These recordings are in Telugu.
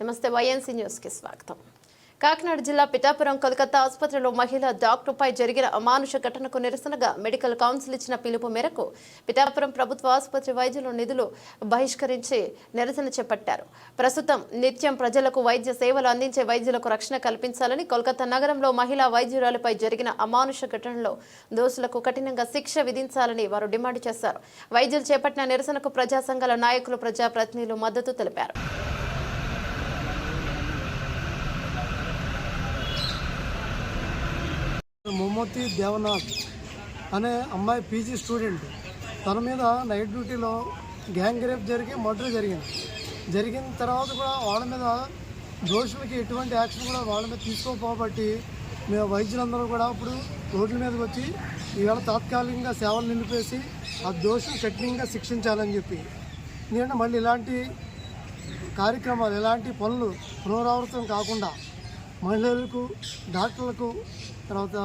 నమస్తే వైఎన్సీ న్యూస్కి స్వాగతం. కాకినాడ జిల్లా పిఠాపురం కోల్కతా ఆసుపత్రిలో మహిళా డాక్టర్పై జరిగిన అమానుష ఘటనకు నిరసనగా మెడికల్ కౌన్సిల్ ఇచ్చిన పిలుపు మేరకు పిఠాపురం ప్రభుత్వ ఆసుపత్రి వైద్యులు నిధులు బహిష్కరించి నిరసన చేపట్టారు. ప్రస్తుతం నిత్యం ప్రజలకు వైద్య సేవలు అందించే వైద్యులకు రక్షణ కల్పించాలని కోల్కతా నగరంలో మహిళా వైద్యురాలపై జరిగిన అమానుష ఘటనలో దోషులకు కఠినంగా శిక్ష విధించాలని వారు డిమాండ్ చేశారు. వైద్యులు చేపట్టిన నిరసనకు ప్రజా సంఘాల నాయకులు ప్రజాప్రతినిధులు మద్దతు తెలిపారు. మొమ్మతి దేవనాథ్ అనే అమ్మాయి పీజీ స్టూడెంట్. తన మీద నైట్ డ్యూటీలో గ్యాంగ్ రేప్ జరిగి మర్డర్ జరిగింది. జరిగిన తర్వాత కూడా వాళ్ళ మీద దోషులకి ఎటువంటి యాక్షన్ కూడా వాళ్ళ మీద తీసుకోపోబట్టి మేము వైద్యులందరూ కూడా ఇప్పుడు రోడ్ల మీదకి వచ్చి ఈవేళ తాత్కాలికంగా సేవలు నిలిపేసి ఆ దోషులు కఠినంగా శిక్షించాలని చెప్పి ఎందుకంటే మళ్ళీ ఇలాంటి కార్యక్రమాలు ఎలాంటి పనులు పునరావృతం కాకుండా మహిళలకు డాక్టర్లకు తర్వాత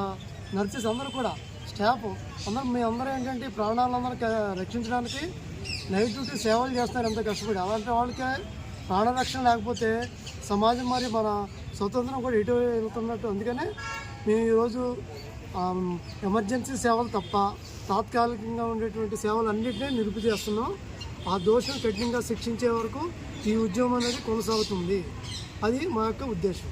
నర్సెస్ అందరూ కూడా స్టాఫ్ అందరూ మీ అందరూ ఏంటంటే ప్రాణాలందరూ రక్షించడానికి నైట్ డ్యూటీ సేవలు చేస్తున్నారు ఎంత కష్టపడి. అలాంటి వాళ్ళకే ప్రాణరక్షణ లేకపోతే సమాజం మరి మన స్వతంత్రం కూడా ఎటు వెళ్తున్నట్టు. అందుకనే మేము ఈరోజు ఎమర్జెన్సీ సేవలు తప్ప తాత్కాలికంగా ఉండేటువంటి సేవలు అన్నింటినీ నిలుపు చేస్తున్నాం. ఆ దోషం కఠినంగా శిక్షించే వరకు ఈ ఉద్యమం అనేది కొనసాగుతుంది. అది మా యొక్క ఉద్దేశం.